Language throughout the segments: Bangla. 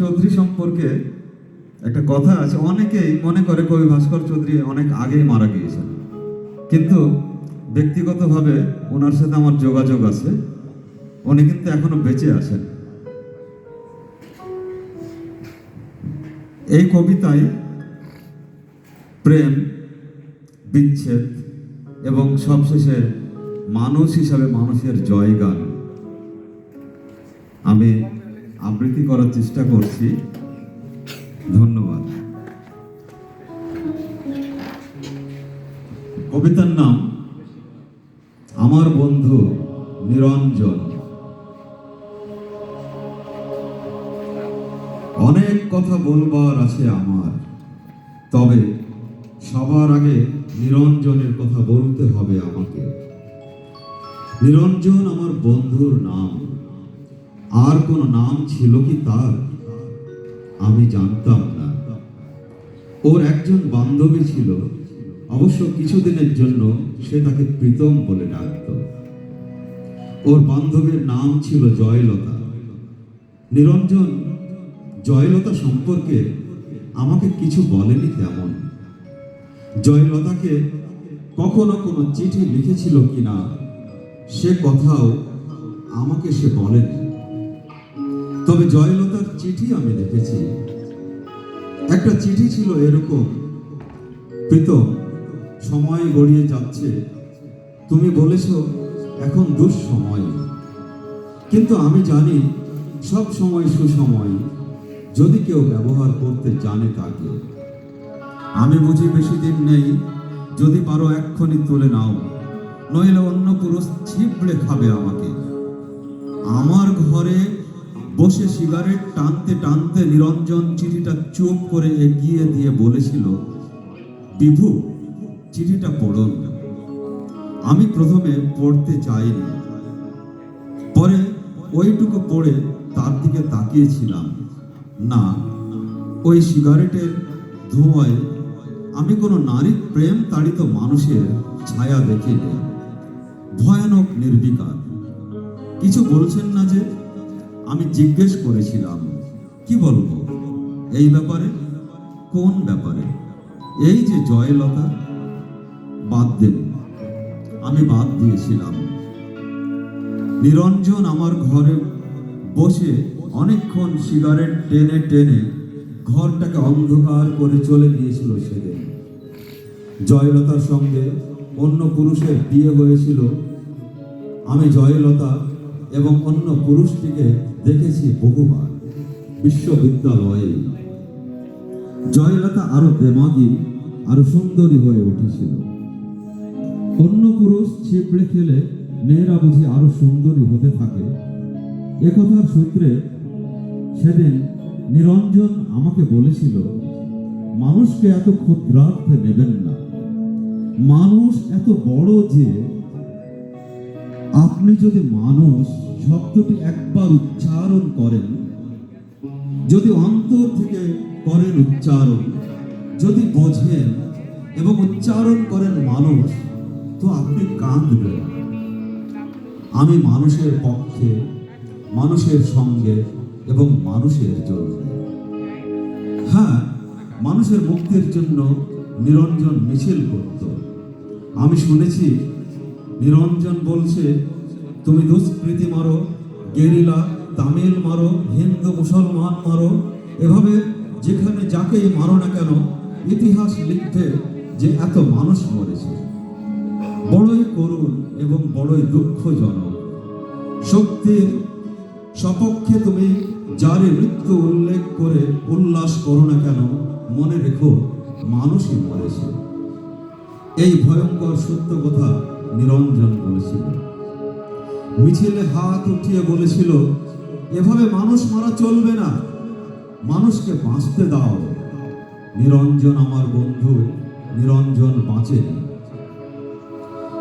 চৌধুরী সম্পর্কে একটা কথা আছে। অনেকেই মনে করে কবি ভাস্কর চৌধুরী অনেক আগেই মারা গিয়েছেন। কিন্তু ব্যক্তিগতভাবে ওনার সাথে আমার যোগাযোগ আছে। উনি কিন্তু এখনও বেঁচে আছেন। এই কবিতায় প্রেম, বিচ্ছেদ এবং সবশেষে মানুষ হিসাবে মানুষের জয়গান। আমি আবৃত্তি করার চেষ্টা করছি। ধন্যবাদ। কবিতার নাম, আমার বন্ধু নিরঞ্জন। অনেক কথা বলবার আছে আমার, তবে সবার আগে নিরঞ্জনের কথা বলতে হবে আমাকে। নিরঞ্জন আমার বন্ধুর নাম। আর কোন নাম ছিল কি তার? আমি জানতাম না। ওর একজন বান্ধবী ছিল। অবশ্য কিছুদিনের জন্য সে তাকে প্রীতম বলে ডাকত। ওর বান্ধবীর নাম ছিল জয়লতা। নিরঞ্জন, জয়লতা সম্পর্কে আমাকে কিছু বলেনি তেমন। জয়লতাকে কখনো কোনো চিঠি লিখেছিল কিনা, সে কথাও আমাকে সে বলেনি। তবে জয়লতার চিঠি আমি দেখেছি। একটা চিঠি ছিল এরকম প্রীতম সময় গড়িয়ে যাচ্ছে। তুমি বলেছ, এখন দুঃসময়। কিন্তু আমি জানি, সব সময় সুসময়, যদি কেউ ব্যবহার করতে জানে তাকে। আমি বুঝি বেশি দিন নেই, যদি পারো এক্ষুনি তুলে নাও, নইলে অন্য পুরুষ ছিপড়ে খাবে আমাকে। আমার ঘরে বসে সিগারেট টানতে টানতে নিরঞ্জন চিঠিটা চুপ করে এগিয়ে দিয়ে বলেছিল, বিভু, চিঠিটা পড়ুন। আমি প্রথমে পড়তে চাইনি। পরে ওইটুকু পড়ে তার দিকে তাকিয়েছিলাম। না, ওই সিগারেটের ধোঁয়ায় আমি কোনো নারী প্রেম তাড়িত মানুষের ছায়া দেখিনি। ভয়ানক নির্বিকার। কিছু বলছেন না যে আমি জিজ্ঞেস করেছিলাম, কি বলব? এই ব্যাপারে? কোন ব্যাপারে? এই যে জয়লতা, বাদ দেন আমি বাদ দিয়েছিলাম। নিরঞ্জন আমার ঘরে বসে অনেকক্ষণ সিগারেট টেনে টেনে ঘরটাকে অন্ধকার করে চলে গিয়েছিল সেদিন। জয়লতার সঙ্গে অন্য পুরুষের বিয়ে হয়েছিল। আমি জয়লতা এবং অন্য পুরুষটিকে দেখেছি বহুবার বিশ্ববিদ্যালয়ে। জয়লতা আরও দেমাগি, আরও সুন্দরী হয়ে উঠেছিল। অন্য পুরুষ ছিপড়ে খেলে মেয়েরা বুঝি আরও সুন্দরী হতে থাকে। একথার সূত্রে সেদিন নিরঞ্জন আমাকে বলেছিল, মানুষকে এত ক্ষুদ্রার্থে নেবেন না। মানুষ এত বড় যে, আপনি যদি মানুষ শব্দটি একবার উচ্চারণ করেন। যদি অন্তর থেকে করেন উচ্চারণ, যদি বোঝেন এবং উচ্চারণ করেন মানুষ, তো আপনি কাঁদবেন। আমি মানুষের পক্ষে, মানুষের সঙ্গে এবং মানুষের জন্য। হ্যাঁ মানুষের মুক্তির জন্য নিরঞ্জন মিছিল করত। আমি শুনেছি, নিরঞ্জন বলছে তুমি দুষ্কৃতি মারো, গেরিলা, তামিল মারো, হিন্দু, মুসলমান মারো। এভাবে যেখানে যাকেই মারো না কেন, ইতিহাস লিখবে যে এত মানুষ মরেছে। বড়ই করুণ এবং বড়ই দুঃখজনক। শক্তির সপক্ষে তুমি যারে মৃত্যু উল্লেখ করে উল্লাস করো না কেন, মনে রেখো মানুষই মরেছে। এই ভয়ঙ্কর সত্য কথা নিরঞ্জন বলেছিল। মিছিলে হাত উঠিয়ে বলেছিল, এভাবে মানুষ মারা চলবে না। মানুষকে বাঁচতে দাও। নিরঞ্জন আমার বন্ধু, নিরঞ্জন বাঁচে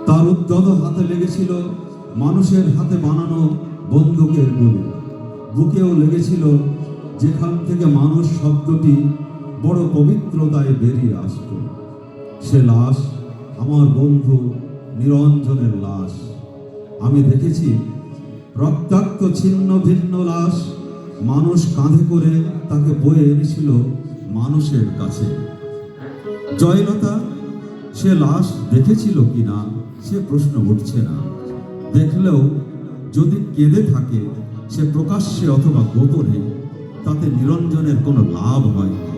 তার উদ্যত হাতে লেগেছিল মানুষের হাতে বানানো বন্দুকের গুলি। বুকেও লেগেছিল যেখান থেকে মানুষ শব্দটি বড় পবিত্রতায় বেরিয়ে আসত। সে লাশ, আমার বন্ধু, নিরঞ্জনের লাশ। আমি দেখেছি রক্তাক্ত ছিন্ন ভিন্ন লাশ মানুষ কাঁধে করে তাকে বয়ে এনেছিল মানুষের কাছে। জয়লতা, সে লাশ দেখেছিল কিনা সে প্রশ্ন উঠছে না। দেখলেও যদি কেঁদে থাকে, সে প্রকাশ্যে অথবা গোপনে, তাতে নিরঞ্জনের কোনো লাভ হয়নি।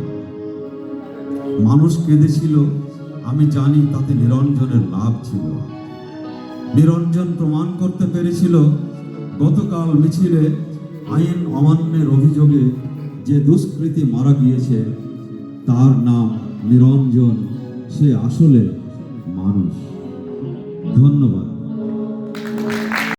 মানুষ কেঁদেছিল, আমি জানি তাতে নিরঞ্জনের লাভ ছিল। নিরঞ্জন প্রমাণ করতে পেরেছিল গতকাল মিছিলে আইন অমান্যের অভিযোগে যে দুষ্কৃতি মারা গিয়েছে, তার নাম নিরঞ্জন। সে আসলে মানুষ। ধন্যবাদ।